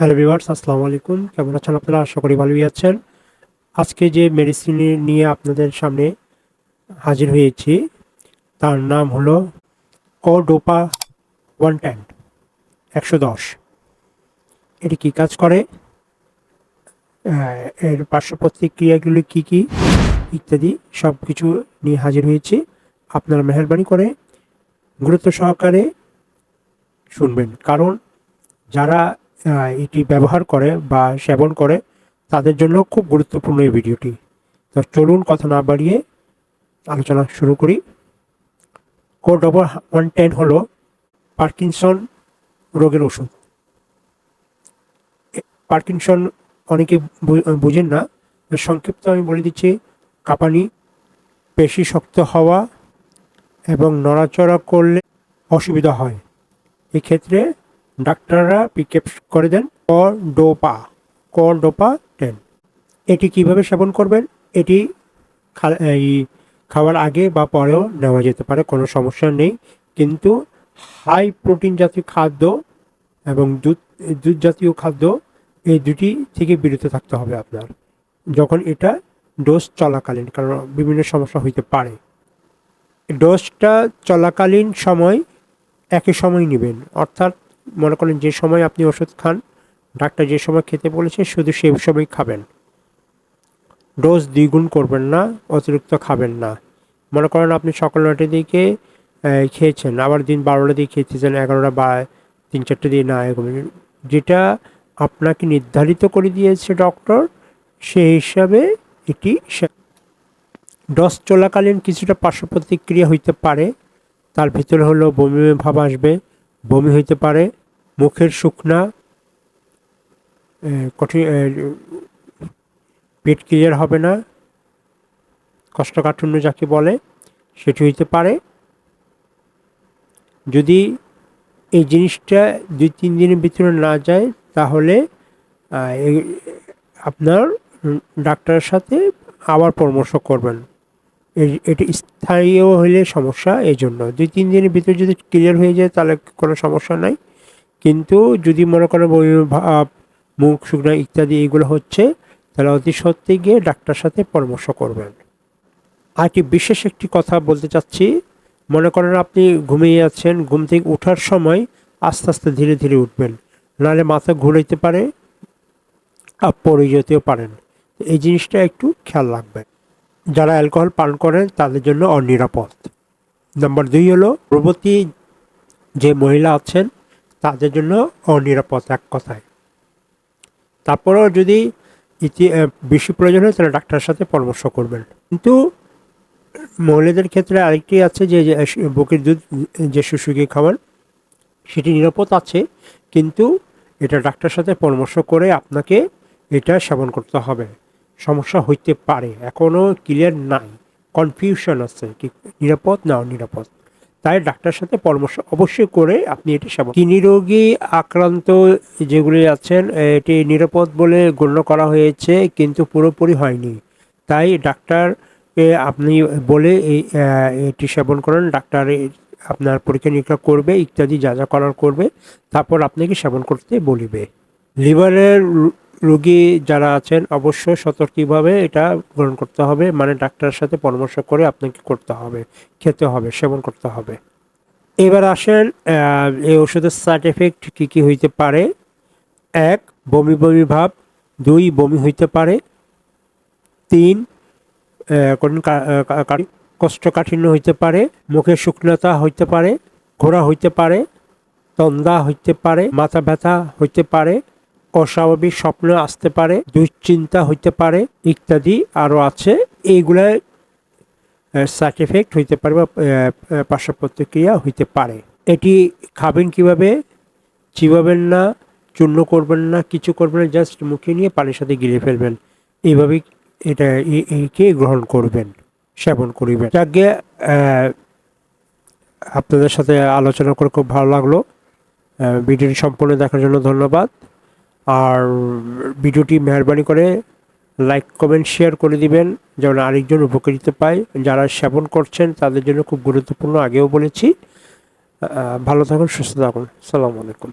Hello viewers, আসসালামু আলাইকুম। কেমন আছেন আপনারা? আশা করি ভালোই আছেন। আজকে যে মেডিসিন নিয়ে আপনাদের সামনে হাজির হয়েছি, তার নাম হলো ও ডোপা ওয়ান টেন একশো দশ। এটি কী কাজ করে? এর পার্শ্ব প্রতিক্রিয়াগুলি কী কী, ইত্যাদি সব কিছু নিয়ে হাজির হয়েছি। আপনারা মেহরবানি করে গুরুত্ব সহকারে শুনবেন। কারণ যারা এটি ব্যবহার করে বা সেবন করে, তাদের জন্য খুব গুরুত্বপূর্ণ এই ভিডিওটি। তো চলুন কথা না বাড়িয়ে আলোচনা শুরু করি। ও ডবল ওয়ান টেন হলো পার্কিনসন রোগের ওষুধ। পার্কিনসন অনেকে বুঝেন না সংক্ষিপ্ত আমি বলে দিচ্ছি, কাঁপানি, পেশি শক্ত হওয়া এবং নড়াচড়া করলে অসুবিধা হয়। এক্ষেত্রে ডাক্তাররা পিকেপ করে দেন করডোপা করডোপা টেন এটি কীভাবে সেবন করবেন? এটি এই খাওয়ার আগে বা পরেও নেওয়া যেতে পারে, কোনো সমস্যা নেই। কিন্তু হাই প্রোটিন জাতীয় খাদ্য এবং দুধ দুধ জাতীয় খাদ্য, এই দুটি থেকে বিরত থাকতে হবে আপনার। যখন এটা ডোজ চলাকালীন, কারণ বিভিন্ন সমস্যা হইতে পারে। ডোজটা চলাকালীন সময় একই সময় নেবেন, অর্থাৎ মনে করেন যে সময় আপনি ওষুধ খান, ডাক্তার যে সময় খেতে বলেছে শুধু সেই সময় খাবেন। ডোজ দ্বিগুণ করবেন না, অতিরিক্ত খাবেন না। মনে করেন আপনি সকাল নয়টার দিকে খেয়েছেন, আবার দিন বারোটা দিয়ে খেতেছেন এগারোটা বা তিন চারটে দিয়ে না, এরকম। যেটা আপনাকে নির্ধারিত করে দিয়েছে ডক্টর সেই হিসাবে এটি সে- ডোজ চলাকালীন কিছুটা পার্শ্ব প্রতিক্রিয়া হইতে পারে, তার ভিতরে হলো বমি ভাব আসবে, বমি হইতে পারে মুখের শুকনা কঠিন পেট ক্লিয়ার হবে না, কষ্টকাঠিন্য যাকে বলে, সেটি হইতে পারে। যদি এই জিনিসটা দুই তিন দিনের ভিতরে না যায়, তাহলে আপনার ডাক্তারের সাথে আবার পরামর্শ করবেন। এটি স্থায়ীও হলে সমস্যা এই জন্য দুই তিন দিনের ভিতরে যদি ক্লিয়ার হয়ে যায়, তাহলে কোনো সমস্যা নাই। কিন্তু যদি মনে করেন বমি ভাব মুখ, শুকনো ইত্যাদি এগুলো হচ্ছে, তাহলে অতি সত্যি গিয়ে ডাক্তার সাথে পরামর্শ করবেন। আর একটি বিশেষ একটি কথা বলতে চাচ্ছি, মনে করেন আপনি ঘুমিয়ে আছেন, ঘুম থেকে ওঠার সময় আস্তে আস্তে ধীরে ধীরে উঠবেন, নাহলে মাথা ঘুরাইতে পারে আর পড়ে যেতেও পারেন। এই জিনিসটা একটু খেয়াল রাখবেন। যারা অ্যালকোহল পান করেন, তাদের জন্য অনিরাপদ। নাম্বার দুই হলো প্রবতী যে মহিলা আছেন তাদের জন্য অনিরাপদ এক কথায়। তারপরেও যদি ইতি বেশি প্রয়োজন হয়, তাহলে ডাক্তারের সাথে পরামর্শ করবেন। কিন্তু মহিলাদের ক্ষেত্রে আরেকটি আছে যে বুকের দুধ, যে শুশুকে খাওয়ান সেটি নিরাপদ আছে, কিন্তু এটা ডাক্তারের সাথে পরামর্শ করে আপনাকে এটা সেবন করতে হবে। সমস্যা হইতে পারে এখনও ক্লিয়ার নাই কনফিউশন আছে, কি নিরাপদ না অনিরাপদ। তাই ডাক্তারের সাথে পরামর্শ অবশ্যই করে আপনি এটি সেবন কিডনি রোগী আক্রান্ত যেগুলি আছেন, এটি নিরাপদ বলে গণ্য করা হয়েছে, কিন্তু পুরোপুরি হয়নি। তাই ডাক্তার আপনি বলে এটি সেবন করেন, ডাক্তার আপনার পরীক্ষা নিরীক্ষা করবে, ইত্যাদি যা যা করার করবে, তারপর আপনাকে সেবন করতে বলিবে। লিভারের রোগী যারা আছেন অবশ্যই সতর্কভাবে এটা গ্রহণ করতে হবে। মানে ডাক্তারের সাথে পরামর্শ করে আপনাকে করতে হবে খেতে হবে সেবন করতে হবে। এবার আসেন এই ওষুধের সাইড এফেক্ট কী কী হইতে পারে? এক বমি বমি ভাব। দুই বমি হইতে পারে। তিন আহ, কঠিন কা- আহ, কা- কা- কোষ্ঠকাঠিন্য হইতে পারে। মুখের শুকনতা হইতে পারে ঘোরা হইতে পারে তন্দা হইতে পারে মাথা ব্যথা হইতে পারে। অস্বাভাবিক স্বপ্ন আসতে পারে, দুশ্চিন্তা হইতে পারে ইত্যাদি আরও আছে। এইগুলা সাইড এফেক্ট হইতে পারে বা পার্শ্ব প্রতিক্রিয়া হইতে পারে। এটি খাবেন কীভাবে? চিবাবেন না, চূর্ণ করবেন না, কিছু করবেন না, জাস্ট মুখে নিয়ে পানির সাথে গিলে ফেলবেন। এইভাবেই এটা একে গ্রহণ করবেন, সেবন করিবেন। যাকে আপনাদের সাথে আলোচনা করে খুব ভালো লাগল। ভিডিওটি সম্পূর্ণ দেখার জন্য ধন্যবাদ। আর ভিডিওটি মেহরবানি করে লাইক, কমেন্ট, শেয়ার করে দিবেন যেমন আরেকজন উপকৃত পায়। যারা সেবন করছেন, তাদের জন্য খুব গুরুত্বপূর্ণ। আগেও বলেছি ভালো থাকুন, সুস্থ থাকুন। সালামু আলাইকুম।